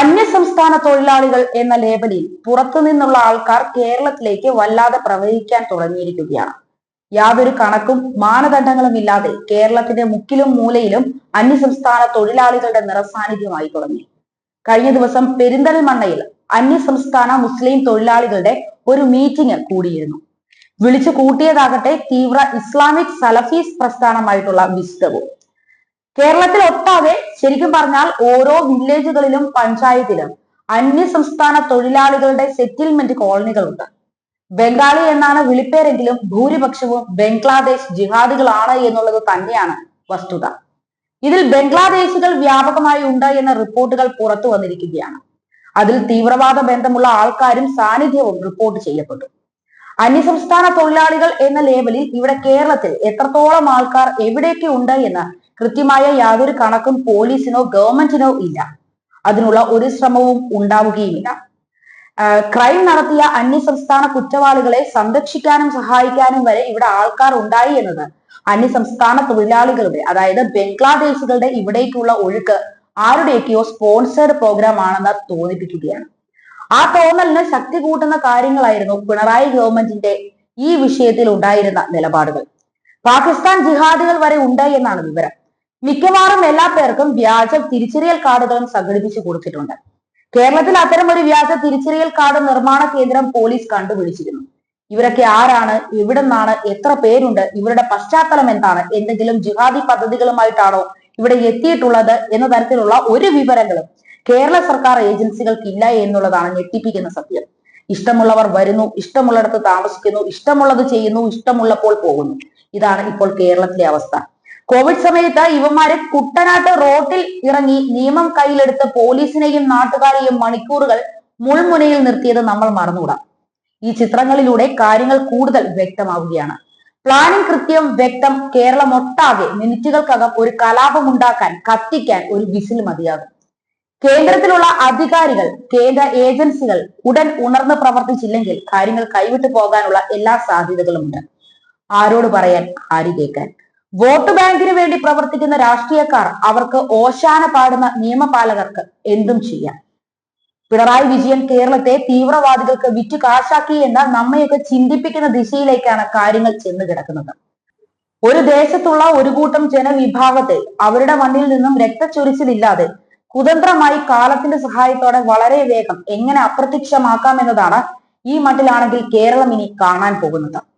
അന്യസംസ്ഥാന തൊഴിലാളികൾ എന്ന ലേബലിൽ പുറത്തു നിന്നുള്ള ആൾക്കാർ കേരളത്തിലേക്ക് വല്ലാതെ പ്രവഹിക്കാൻ തുടങ്ങിയിരിക്കുകയാണ്. യാതൊരു കണക്കും മാനദണ്ഡങ്ങളും ഇല്ലാതെ കേരളത്തിന്റെ മുക്കിലും മൂലയിലും അന്യസംസ്ഥാന തൊഴിലാളികളുടെ നിറസാന്നിധ്യമായി തുടങ്ങി. കഴിഞ്ഞ ദിവസം പെരിന്തൽമണ്ണയിൽ അന്യസംസ്ഥാന മുസ്ലിം തൊഴിലാളികളുടെ ഒരു മീറ്റിംഗ് കൂടിയിരുന്നു. വിളിച്ചു കൂട്ടിയതാകട്ടെ തീവ്ര ഇസ്ലാമിക് സലഫീസ് പ്രസ്ഥാനമായിട്ടുള്ള വിസ്തവും. കേരളത്തിൽ ഒട്ടാകെ ശരിക്കും പറഞ്ഞാൽ ഓരോ വില്ലേജുകളിലും പഞ്ചായത്തിലും അന്യ സംസ്ഥാന തൊഴിലാളികളുടെ സെറ്റിൽമെന്റ് കോളനികളുണ്ട്. ബംഗാളി എന്നാണ് വിളിപ്പേരെങ്കിലും ഭൂരിപക്ഷവും ബംഗ്ലാദേശ് ജിഹാദികളാണ് എന്നുള്ളത് തന്നെയാണ് വസ്തുത. ഇതിൽ ബംഗ്ലാദേശികൾ വ്യാപകമായി ഉണ്ട് എന്ന റിപ്പോർട്ടുകൾ പുറത്തു വന്നിരിക്കുകയാണ്. അതിൽ തീവ്രവാദ ബന്ധമുള്ള ആൾക്കാരും സാന്നിധ്യവും റിപ്പോർട്ട് ചെയ്യപ്പെട്ടു. അന്യസംസ്ഥാന തൊഴിലാളികൾ എന്ന ലേബലിൽ ഇവിടെ കേരളത്തിൽ എത്രത്തോളം ആൾക്കാർ എവിടെയൊക്കെ ഉണ്ട് എന്ന് കൃത്യമായ യാതൊരു കണക്കും പോലീസിനോ ഗവൺമെന്റിനോ ഇല്ല. അതിനുള്ള ഒരു ശ്രമവും ഉണ്ടാവുകയുമില്ല. ക്രൈം നടത്തിയ അന്യസംസ്ഥാന കുറ്റവാളികളെ സംരക്ഷിക്കാനും സഹായിക്കാനും വരെ ഇവിടെ ആൾക്കാർ ഉണ്ടായി എന്നത് അന്യസംസ്ഥാന തൊഴിലാളികളുടെ അതായത് ബംഗ്ലാദേശികളുടെ ഇവിടേക്കുള്ള ഒഴുക്ക് ആരുടെയൊക്കെയോ സ്പോൺസേഡ് പ്രോഗ്രാം ആണെന്ന് തോന്നിപ്പിക്കുകയാണ്. ആ തോന്നലിന് ശക്തി കൂട്ടുന്ന കാര്യങ്ങളായിരുന്നു പിണറായി ഗവൺമെന്റിന്റെ ഈ വിഷയത്തിൽ ഉണ്ടായിരുന്ന നിലപാടുകൾ. പാകിസ്ഥാൻ ജിഹാദികൾ വരെ ഉണ്ട് എന്നാണ് വിവരം. മിക്കവാറും എല്ലാ പേർക്കും വ്യാജ തിരിച്ചറിയൽ കാർഡുകളും സംഘടിപ്പിച്ചു കൊടുത്തിട്ടുണ്ട്. കേരളത്തിൽ അത്തരം ഒരു വ്യാജ തിരിച്ചറിയൽ കാർഡ് നിർമ്മാണ കേന്ദ്രം പോലീസ് കണ്ടുപിടിച്ചിരുന്നു. ഇവരൊക്കെ ആരാണ്? എവിടെ നിന്നാണ് എത്ര പേരുണ്ട്? ഇവരുടെ പശ്ചാത്തലം എന്താണ്? എന്തെങ്കിലും ജിഹാദി പദ്ധതികളുമായിട്ടാണോ ഇവിടെ എത്തിയിട്ടുള്ളത്? എന്ന തരത്തിലുള്ള ഒരു വിവരങ്ങളും കേരള സർക്കാർ ഏജൻസികൾക്ക് ഇല്ല എന്നുള്ളതാണ് ഞെട്ടിപ്പിക്കുന്ന സത്യം. ഇഷ്ടമുള്ളവർ വരുന്നു ഇഷ്ടമുള്ളിടത്ത് താമസിക്കുന്നു ഇഷ്ടമുള്ളത് ചെയ്യുന്നു ഇഷ്ടമുള്ളപ്പോൾ പോകുന്നു. ഇതാണ് ഇപ്പോൾ കേരളത്തിലെ അവസ്ഥ. കോവിഡ് സമയത്ത് ഇവന്മാരെ കുട്ടനാട്ട് റോട്ടിൽ ഇറങ്ങി നിയമം കയ്യിലെടുത്ത് പോലീസിനെയും നാട്ടുകാരെയും മണിക്കൂറുകൾ മുൾമുനയിൽ നിർത്തിയത് നമ്മൾ മറന്നുകൂടാം. ഈ ചിത്രങ്ങളിലൂടെ കാര്യങ്ങൾ കൂടുതൽ വ്യക്തമാവുകയാണ്. പ്ലാനിംഗ് കൃത്യം വ്യക്തം കേരളം ഒട്ടാകെ മിനിറ്റുകൾക്കകം ഒരു കലാപമുണ്ടാക്കാൻ കത്തിക്കാൻ ഒരു വിസിൽ മതിയാകും. കേന്ദ്രത്തിലുള്ള അധികാരികൾ കേന്ദ്ര ഏജൻസികൾ ഉടൻ ഉണർന്ന് പ്രവർത്തിച്ചില്ലെങ്കിൽ കാര്യങ്ങൾ കൈവിട്ടു പോകാനുള്ള എല്ലാ സാധ്യതകളുമുണ്ട്. ആരോട് പറയാൻ ആര് കേൾക്കാൻ? വോട്ട് ബാങ്കിന് വേണ്ടി പ്രവർത്തിക്കുന്ന രാഷ്ട്രീയക്കാർ അവർക്ക് ഓശാന പാടുന്ന നിയമപാലകർക്ക് എന്തും ചെയ്യാം. പിണറായി വിജയൻ കേരളത്തെ തീവ്രവാദികൾക്ക് വിറ്റു കാശാക്കി എന്ന നമ്മയൊക്കെ ചിന്തിപ്പിക്കുന്ന ദിശയിലേക്കാണ് കാര്യങ്ങൾ ചെന്നു കിടക്കുന്നത്. ഒരു ദേശത്തുള്ള ഒരു കൂട്ടം ജനവിഭാഗത്തെ അവരുടെ മണ്ണിൽ നിന്നും രക്തച്ചൊരിച്ചിലില്ലാതെ കുതന്ത്രമായി കാലത്തിന്റെ സഹായത്തോടെ വളരെ വേഗം എങ്ങനെ അപ്രത്യക്ഷമാക്കാം എന്നതാണ് ഈ മട്ടിലാണെങ്കിൽ കേരളം ഇനി കാണാൻ പോകുന്നത്.